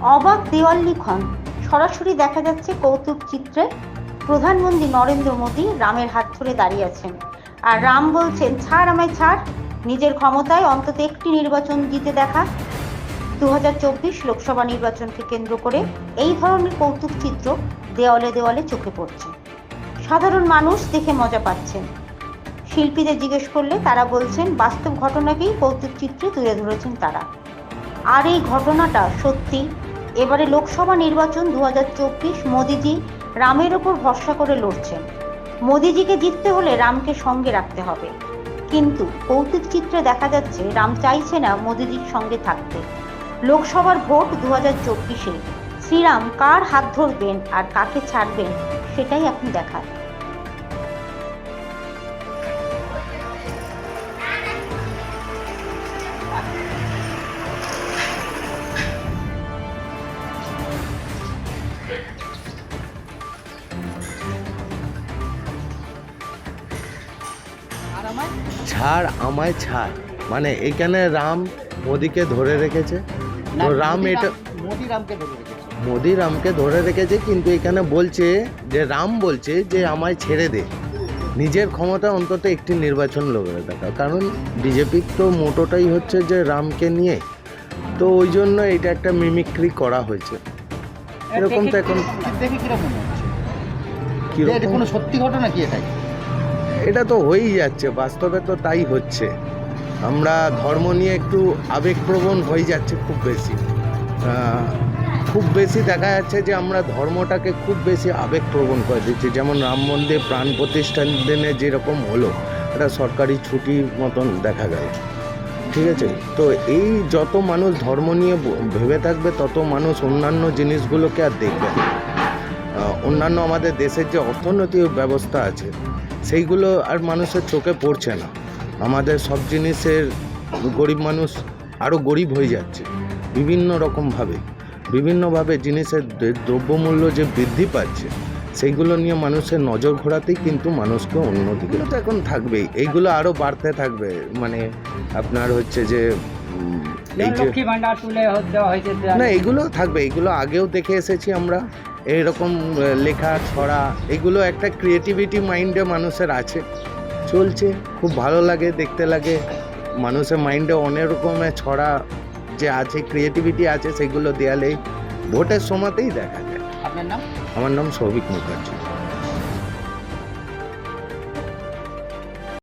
অবাক দেওয়াল লিখন সরাসরি দেখা যাচ্ছে কৌতুক চিত্রে প্রধানমন্ত্রী নরেন্দ্র মোদী রামের হাত ধরে দাঁড়িয়ে আছেন। আর রাম বলছেন, ছাড় আমায়, ছাড়। নিজের ক্ষমতায় অন্তত একটি নির্বাচন জিতে দেখা। দু হাজার চব্বিশ লোকসভা নির্বাচনকে কেন্দ্র করে এই ধরনের কৌতুক চিত্র দেওয়ালে দেওয়ালে চোখে পড়ছে। সাধারণ মানুষ দেখে মজা পাচ্ছেন। শিল্পীদের জিজ্ঞেস করলে তারা বলছেন, বাস্তব ঘটনাকেই কৌতুক চিত্রে তুলে ধরেছেন তারা। আর এই ঘটনাটা সত্যি এবারে লোকসভা নির্বাচন দু হাজার চব্বিশ মোদিজি রামের ওপর ভরসা করে লড়ছেন। মোদিজিকে জিততে হলে রামকে সঙ্গে রাখতে হবে। কিন্তু কৌতুক চিত্রে দেখা যাচ্ছে রাম চাইছে না মোদিজির সঙ্গে থাকতে। লোকসভার ভোট দু হাজার চব্বিশে শ্রীরাম কার হাত ধরবেন আর কাকে ছাড়বেন সেটাই এখন দেখার ছাড় আমায় ছাড়। মানে এখানে রাম মোদিকে ধরে রেখেছে। তো রাম এটা মোদি রামকে ধরে রেখেছে। মোদি রামকে ধরে রেখেছে কিন্তু এখানে বলছে যে রাম বলছে যে আমায় ছেড়ে দে। নিজের ক্ষমতা অন্তত একটি নির্বাচন লড়ে দেখা। কারণ বিজেপির তো মোটোটাই হচ্ছে যে রামকে নিয়ে। তো ওই জন্য এটা একটা মিমিক্রি করা হয়েছে। এরকম তো এখন দেখে কীরকম কোনো সত্যি ঘটনা কি এটাই? এটা তো হয়েই যাচ্ছে, বাস্তবে তো তাই হচ্ছে। আমরা ধর্ম নিয়ে একটু আবেগপ্রবণ হয়ে যাচ্ছে খুব বেশি। খুব বেশি দেখা যাচ্ছে যে আমরা ধর্মটাকে খুব বেশি আবেগপ্রবণ করে দিচ্ছি। যেমন রাম মন্দির প্রাণ প্রতিষ্ঠান দিনে যেরকম হলো এটা সরকারি ছুটির মতন দেখা গেল। ঠিক আছে? তো এই যত মানুষ ধর্ম নিয়ে ভেবে থাকবে, তত মানুষ অন্যান্য জিনিসগুলোকে আর দেখবে অন্যান্য আমাদের দেশের যে অর্থনৈতিক ব্যবস্থা আছে সেইগুলো আর মানুষের চোখে পড়ছে না। আমাদের সব জিনিসের গরিব মানুষ আরও গরিব হয়ে যাচ্ছে, বিভিন্ন রকমভাবে। বিভিন্নভাবে জিনিসের দ্রব্যমূল্য যে বৃদ্ধি পাচ্ছে, সেইগুলো নিয়ে মানুষের নজর ঘোরাতেই কিন্তু মানুষকে অন্যদিকে তো এখন থাকবেই। এইগুলো আরও বাড়তে থাকবে। মানে আপনার হচ্ছে যে লক্ষ্মী ভান্ডার তুলে দেওয়া হয়েছে না এগুলো থাকবে এগুলো আগেও দেখে এসেছি আমরা। এরকম লেখা ছড়া এগুলো একটা ক্রিয়েটিভিটি মাইন্ডে মানুষের আছে। চলছে খুব ভালো লাগে দেখতে লাগে। মানুষের মাইন্ডে অনেক রকমের ছড়া যে আছে ক্রিয়েটিভিটি আছে সেগুলো দেয়ালেই ভোটের সময়তেই দেখা যায়। আপনার নাম? আমার নাম সৌভিক মুখার্জি।